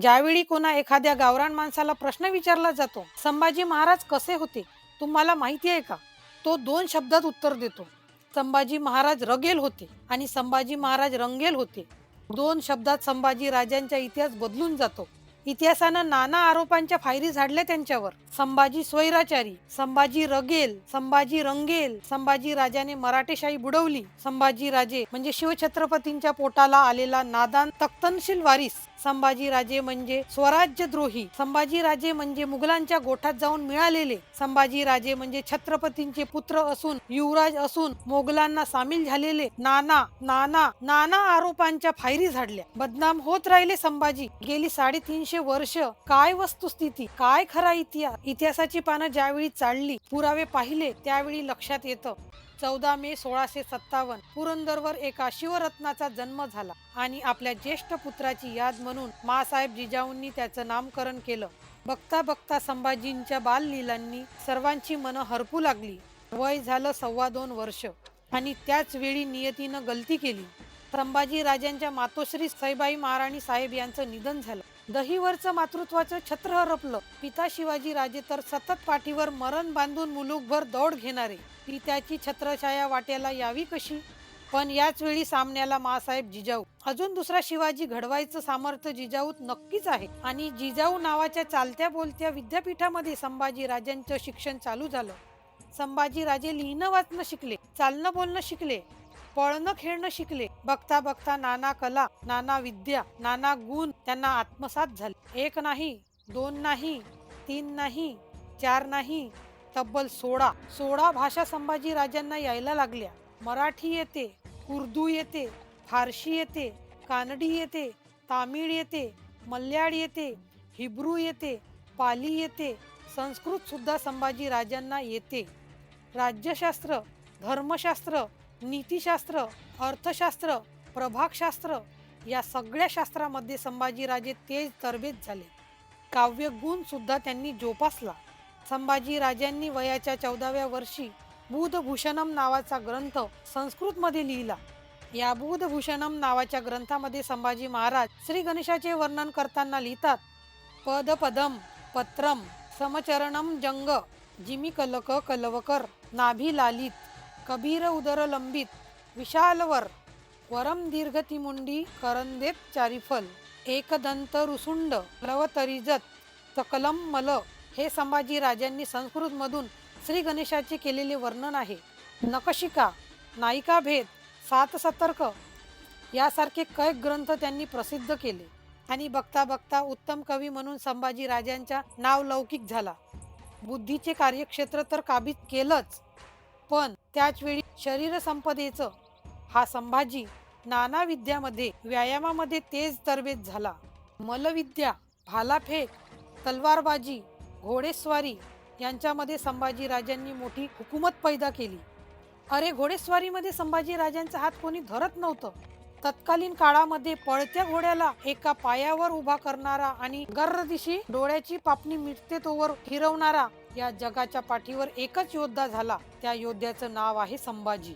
ज्यावेळी कोणा एखाद्या गावरान माणसाला प्रश्न विचारला जातो संभाजी महाराज कसे होते? तुम्हाला माहिती आहे का? तो दोन शब्दात उत्तर देतो. संभाजी महाराज रगेल होते आणि संभाजी महाराज रंगेल होते. दोन शब्दात संभाजी राजांचा इतिहास बदलून जातो. इतिहासानं नाना आरोपांच्या फायरी झाडल्या त्यांच्यावर. संभाजी स्वैराचारी संभाजी रगेल संभाजी रंगेल संभाजी राजाने मराठेशाही बुडवली. संभाजी राजे म्हणजे शिवछत्रपतींच्या पोटाला आलेला नादान तख्तनशील वारीस संभाजीराजे म्हणजे स्वराज्यद्रोही. संभाजीराजे म्हणजे मुघलांच्या गोठात जाऊन मिळालेले. संभाजीराजे म्हणजे छत्रपतींचे पुत्र असून युवराज असून मोगलांना सामील झालेले नाना नाना नाना आरोपांच्या फायरी झाडल्या. बदनाम होत राहिले संभाजी. गेली साडेतीनशे वर्ष. काय वस्तुस्थिती? काय खरा इतिहास इतिहासाची पानं ज्यावेळी चालली पुरावे पाहिले त्यावेळी लक्षात येतं. चौदा मे सोळाशे सत्तावन्न. पुरंदरवर एका शिवरत्नाचा जन्म झाला आणि आपल्या ज्येष्ठ पुत्राची याद म्हणून मासाहेब जिजाऊंनी त्याचं नामकरण केलं. बघता बघता संभाजींच्या बाललीलांनी सर्वांची मनं हरपू लागली. वय झालं सव्वा दोन वर्ष आणि त्याच वेळी नियतीनं गलती केली. संभाजी राजांच्या मातोश्री सईबाई महाराणी साहेब यांचं निधन झालं. दहीवरचं मातृत्वाचं छत्र हरपलं. पिता शिवाजी राजे तर सतत पाठीवर मरण बांधून मुलुकभर दौड घेणारे. पित्याची छत्रछाया वाट्याला यावी कशी? पण याच वेळी सामन्याला मासाहेब जिजाऊ. अजून दुसरा शिवाजी घडवायचं सामर्थ्य जिजाऊत नक्कीच आहे. आणि जिजाऊ नावाच्या चालत्या बोलत्या विद्यापीठामध्ये संभाजी राजांचं शिक्षण चालू झालं. संभाजी राजे लिहिणं वाचणं शिकले चालणं बोलणं शिकले. पळणं खेळणं शिकले. बघता बघता नाना कला नाना विद्या नाना गुण त्यांना आत्मसात झाले. एक नाही दोन नाही तीन नाही चार नाही तब्बल सोळा. सोळा भाषा संभाजी राजांना यायला लागल्या. मराठी येते उर्दू येते फारशी येते कानडी येते तामिळ येते मल्याळ येते हिब्रू येते पाली येते. संस्कृत सुद्धा संभाजी राजांना येते. राज्यशास्त्र धर्मशास्त्र नीतिशास्त्र अर्थशास्त्र प्रभागशास्त्र या सगळ्या शास्त्रामध्ये संभाजीराजे तेज तरबेज झाले. काव्यगुणसुद्धा त्यांनी जोपासला. संभाजी राजांनी वयाच्या चौदाव्या वर्षी बुधभूषणम नावाचा ग्रंथ संस्कृतमध्ये लिहिला. या बुधभूषणम नावाच्या ग्रंथामध्ये संभाजी महाराज श्री गणेशाचे वर्णन करताना लिहितात पदपदम पत्रम समचरणम जंग जिमी कलक कलवकर नाभी लालित कबीर उदर लंबित विशालवर वरम दीर्घतिमुंडी करंदेत चारिफल एकदंत रुसुंड लवतरिजत सकलम मल हे संभाजी राजांनी संस्कृतमधून श्री गणेशाचे केलेले वर्णन आहे. नकशिका नायिका भेद सात सतर्क यासारखे कैक ग्रंथ त्यांनी प्रसिद्ध केले आणि बघता बघता उत्तम कवी म्हणून संभाजी राजांच्या नाव लौकिक झाला. बुद्धीचे कार्यक्षेत्र तर काबीज केलंच पण त्याचवेळी शरीरसंपदेचं शरीर संपदेचं हा संभाजी नाना विद्यामध्ये व्यायामामध्ये तेज तरबेज झाला. मलविद्या भालाफेक तलवारबाजी घोडेस्वारी यांच्यामध्ये संभाजी राजांनी मोठी हुकूमत पैदा केली. अरे घोडेस्वारीमध्ये संभाजी राजांचा हात कोणी धरत नव्हतं. तत्कालीन काळामध्ये पळत्या घोड्याला एका पायावर उभा करणारा आणि गर्र दिशी डोळ्याची पापणी मिटते तोवर फिरवणारा या जगाच्या पाठीवर एकच योद्धा झाला. त्या योद्ध्याचं नाव आहे संभाजी.